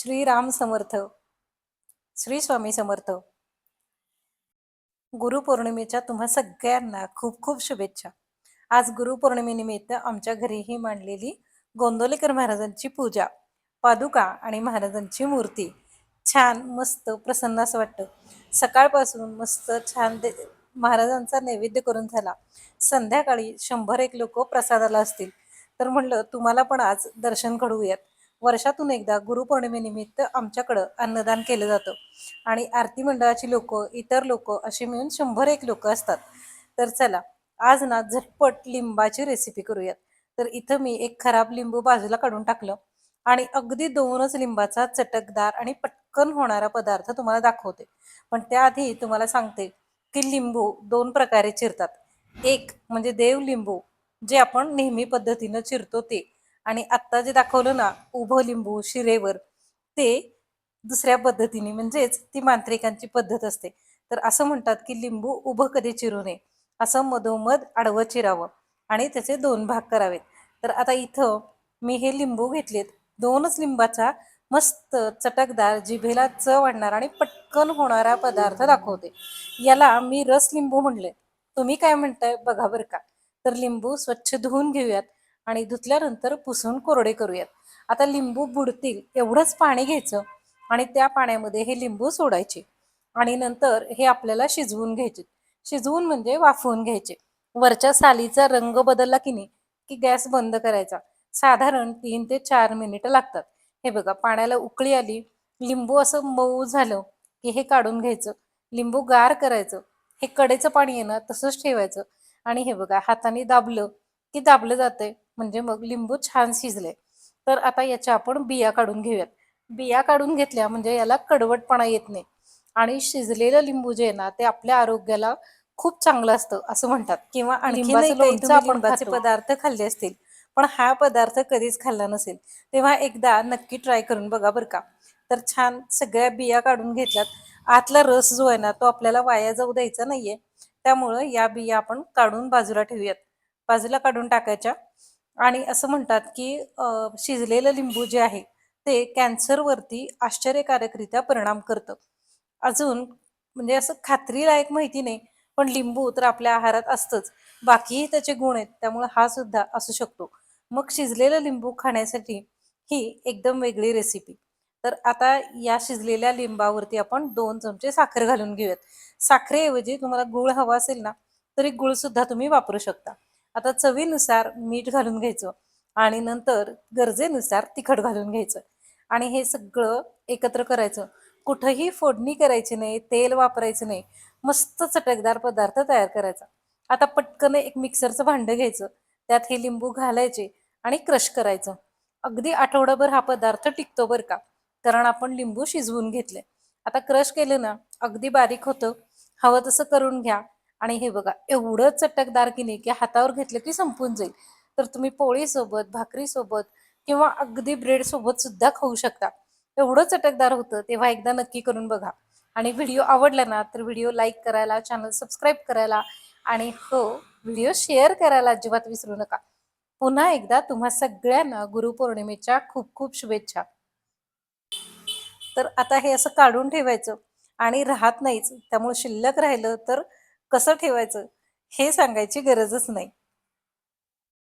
श्रीराम समर्थ. श्री स्वामी समर्थ. गुरुपौर्णिमेच्या तुम्हा सगळ्यांना खूप खूप शुभेच्छा. आज गुरुपौर्णिमेनिमित्त आमच्या घरीही मांडलेली गोंदवलेकर महाराजांची पूजा पादुका आणि महाराजांची मूर्ती. छान मस्त प्रसन्न असं वाटतं. सकाळपासून मस्त छान दे महाराजांचा नैवेद्य करून झाला. संध्याकाळी शंभर एक लोक प्रसादाला असतील. तर म्हणलं तुम्हाला पण आज दर्शन घडवूयात. वर्षातून एकदा गुरुपौर्णिमेनिमित्त आमच्याकडं अन्नदान केलं जातं. आणि आरती मंडळाची लोक इतर लोक असे मिळून शंभर एक लोक असतात. तर चला आज ना झटपट लिंबाची रेसिपी करूयात. तर इथं मी एक खराब लिंबू बाजूला काढून टाकलं. आणि अगदी दोनच लिंबाचा चटकदार आणि पटकन होणारा पदार्थ तुम्हाला दाखवते. पण त्याआधी तुम्हाला सांगते की लिंबू दोन प्रकारे चिरतात. एक म्हणजे देव लिंबू जे आपण नेहमी पद्धतीनं चिरतो ते. आणि आत्ता जे दाखवलं ना उभं लिंबू शिरेवर ते दुसऱ्या पद्धतीने म्हणजेच ती मांत्रिकांची पद्धत असते. तर असं म्हणतात की लिंबू उभं कधी चिरू नये असं मधोमध आडवं चिरावं आणि त्याचे दोन भाग करावेत. तर आता इथं मी हे लिंबू घेतलेत. दोनच लिंबाचा मस्त चटकदार जिभेला चव आणणारा आणि पटकन होणारा पदार्थ दाखवते. याला मी रस लिंबू म्हणले. तुम्ही काय म्हणताय बघा बरं का. तर लिंबू स्वच्छ धुवून घेऊयात. आणि धुतल्यानंतर पुसून कोरडे करूयात. आता लिंबू बुडतील एवढंच पाणी घ्यायचं आणि त्या पाण्यामध्ये हे लिंबू सोडायचे. आणि नंतर हे आपल्याला शिजवून घ्यायचे. शिजवून म्हणजे वाफवून घ्यायचे. वरच्या सालीचा रंग बदलला की नाही की गॅस बंद करायचा. साधारण तीन ते चार मिनिटं लागतात. हे बघा पाण्याला उकळी आली लिंबू असं मऊ झालं की हे काढून घ्यायचं. लिंबू गार करायचं. हे कडेचं पाणी येणं तसंच ठेवायचं. आणि हे बघा हाताने दाबलं की दाबलं जातंय. म्हणजे मग लिंबू छान शिजले. तर आता याच्या आपण बिया काढून घेऊयात. बिया काढून घेतल्या म्हणजे याला कडवटपणा येत नाही. आणि शिजलेलं लिंबू जे आहे ना ते आपल्या आरोग्याला खूप चांगलं असतं असं म्हणतात. किंवा आणखी खातो. पदार्थ खाल्ले असतील पण हा पदार्थ कधीच खाल्ला नसेल. तेव्हा एकदा नक्की ट्राय करून बघा बरं का. तर छान सगळ्या बिया काढून घेतल्यात. आतला रस जो आहे ना तो आपल्याला वाया जाऊ द्यायचा नाहीये. त्यामुळं या बिया आपण काढून बाजूला ठेवूयात. बाजूला काढून टाकायच्या. आणि असं म्हणतात की शिजलेलं लिंबू जे आहे ते कॅन्सरवरती आश्चर्यकारकरित्या परिणाम करतं. अजून म्हणजे असं खात्रीलायक माहिती नाही पण लिंबू तर आपल्या आहारात असतंच. बाकीही त्याचे गुण आहेत त्यामुळे हा सुद्धा असू शकतो. मग शिजलेलं लिंबू खाण्यासाठी ही एकदम वेगळी रेसिपी तर आता या शिजलेल्या लिंबावरती आपण दोन चमचे साखर घालून घेऊयात. साखरेऐवजी तुम्हाला गुळ हवा असेल ना तरी गुळ सुद्धा तुम्ही वापरू शकता. आता चवीनुसार मीठ घालून घ्यायचं आणि नंतर गरजेनुसार तिखट घालून घ्यायचं. आणि हे सगळं एकत्र करायचं. कुठंही फोडणी करायची नाही तेल वापरायचं नाही. मस्त चटकदार पदार्थ तयार करायचा. आता पटकन एक मिक्सरचं भांडं घ्यायचं. त्यात हे लिंबू घालायचे आणि क्रश करायचं. अगदी आठवडाभर हा पदार्थ टिकतो बरं का? कारण आपण लिंबू शिजवून घेतले. आता क्रश केलं ना अगदी बारीक होतं. हवं तसं करून घ्या. आणि हे बघा एवढं चटकदार की नाही की हातावर घेतलं की संपून जाईल. तर तुम्ही पोळीसोबत भाकरीसोबत किंवा अगदी ब्रेड सोबत सुद्धा खाऊ शकता. एवढं चटकदार होतं तेव्हा एकदा नक्की करून बघा. आणि व्हिडिओ आवडला ना तर व्हिडिओ लाईक करायला चॅनल सबस्क्राईब करायला आणि हो व्हिडिओ शेअर करायला अजिबात विसरू नका. पुन्हा एकदा तुम्हा सगळ्यांना गुरुपौर्णिमेच्या खूप खूप शुभेच्छा. तर आता हे असं काढून ठेवायचं आणि राहत नाहीच त्यामुळे शिल्लक राहिलं तर कसं ठेवायचं हे सांगायची गरजच नाही.